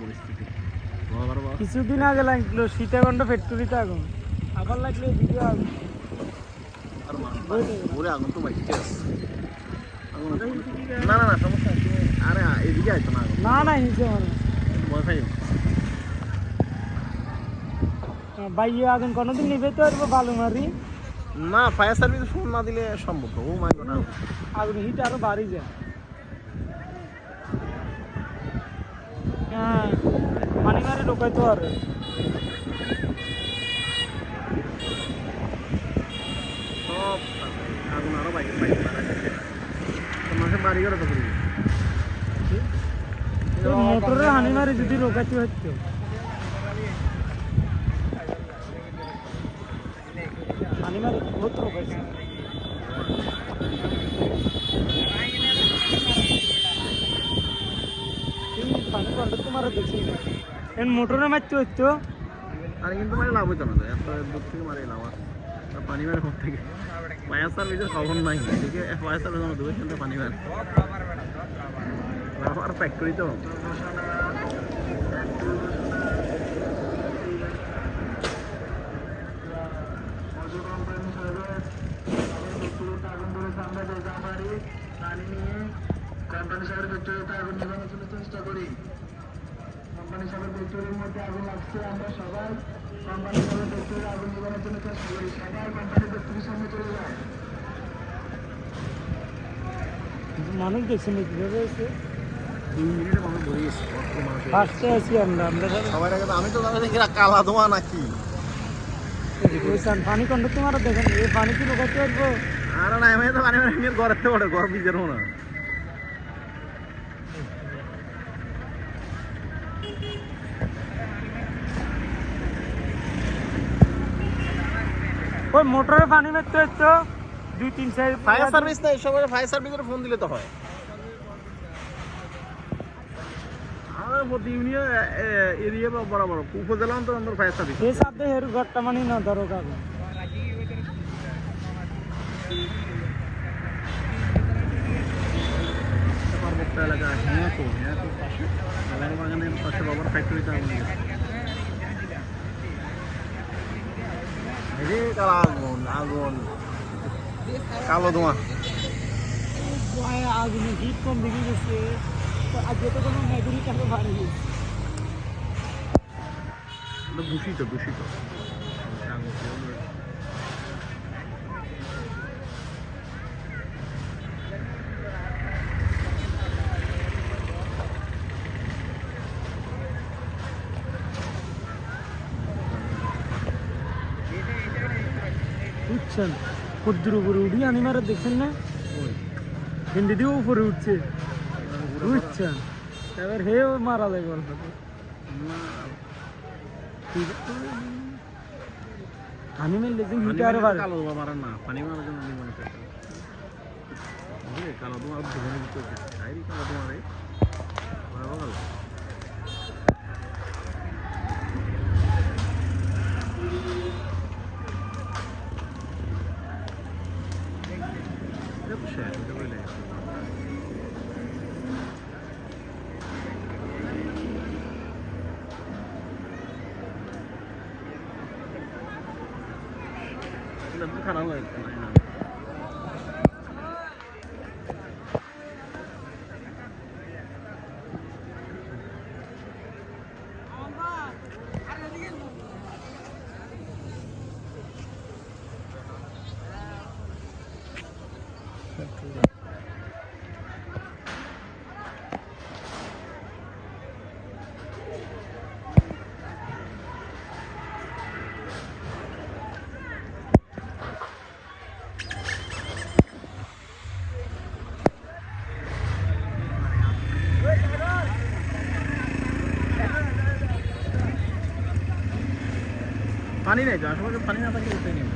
পরিস্থিতি। কিছুদিন আগে লাগল সীতাকণ্ড ফ্যাক্টরিতে আগুন। আবার লাগল এদিকে আগুন। আর ওরে আগুন তো বাইতে আছে। না না না সমস্যা। আরে এদিকে আইতো না না না। হিসে বাইয়ে আগুন কোনোদিন নিবে তো পারব বালু মারি? না ফায়ার সার্ভিস ফোন না দিলে সম্ভব ও মাই গড আগুন হিট আরও বাড়ি যায় হ্যাঁ পানি মারি ঢোকাইতে পারে সব আগুন আরও বাইকে বাইকে মানুষের বাড়ি ঘরে তো করি মোটরে হানি মারি যদি রোকাইতে হচ্ছে হানি মারি বহুত রোকাইছে পানি কন্ড তোমার দেখছি এন মোটরে মারতে হচ্ছে আর কিন্তু মানে লাভ হইতো না তো এত দূর থেকে মারে লাভ আছে। আর পানি মারে কোথা থেকে? ফায়ার সার্ভিসের খবর নাই এদিকে ফায়ার সার্ভিস আমার দুই ঘণ্টা পানি মারে। আর ফ্যাক্টরি তো। কোম্পানি সাহেবের ফ্যাক্টরিতে আগুন নেভানোর জন্য চেষ্টা করি কোম্পানি ফ্যাক্টরির মধ্যে আগুন লাগছে। আমরা সবাই কোম্পানি আগুন নেভানোর জন্য করি। সবাই ফ্যাক্টরির সামনে চলে যায়। মানুষ দেখছেন কীভাবে হয়ে। ফার্স্টে আছি আমরা আমরা সবার আগে আমি তো দেখি কালা ধোঁয়া নাকি? পানি কন্ড তোমার দেখেন এই পানি কি রোকাইতে পারব আর না আমি তো পানি ঘরের থেকে পড়ে ঘর বিজের না ওই মোটরে পানি মারতে হচ্ছে দুই তিন সাইড ফায়ার সার্ভিস না এসব ফায়ার সার্ভিসের ফোন দিলে তো হয়। আমার প্রতি ইউনিয়ন এরিয়া বরাবর উপজেলা অন্তর অন্তর ফায়ার সার্ভিস এই সাথে হের ঘরটা মানে না ধরো কাগজ এলাকা হ্যাঁ তো হ্যাঁ তো পাশে বাগানের পাশে বাবার ফ্যাক্টরিতে কালো আগুন আগুন কালো ধোঁয়া। আগুন হিট কম দেখে গেছে আজকে তো কোনো মেগুরি কাছে ভারী দূষিত দূষিত। বুঝছেন ক্ষুদ্র উপরে উঠি আনি মারা দেখছেন না? হিন্দি দিয়েও উপরে উঠছে। বুঝছেন এবার হে মারা সাথে। না, আমি মেলে যে পানি হিটে আরও মারলে কালো ধোঁয়া মারার না পানি মারার জন্য আমি মনে করি বুঝলে, কালো ধোঁয়া ধোঁয়া ভিতরে আইরি কালো ধোঁয়া রে ভয়াবহ কালো। এটা তো খারাপ হয়ে যাচ্ছে পানি নেই আশেপাশে পানি না থাকলে উঠে নেই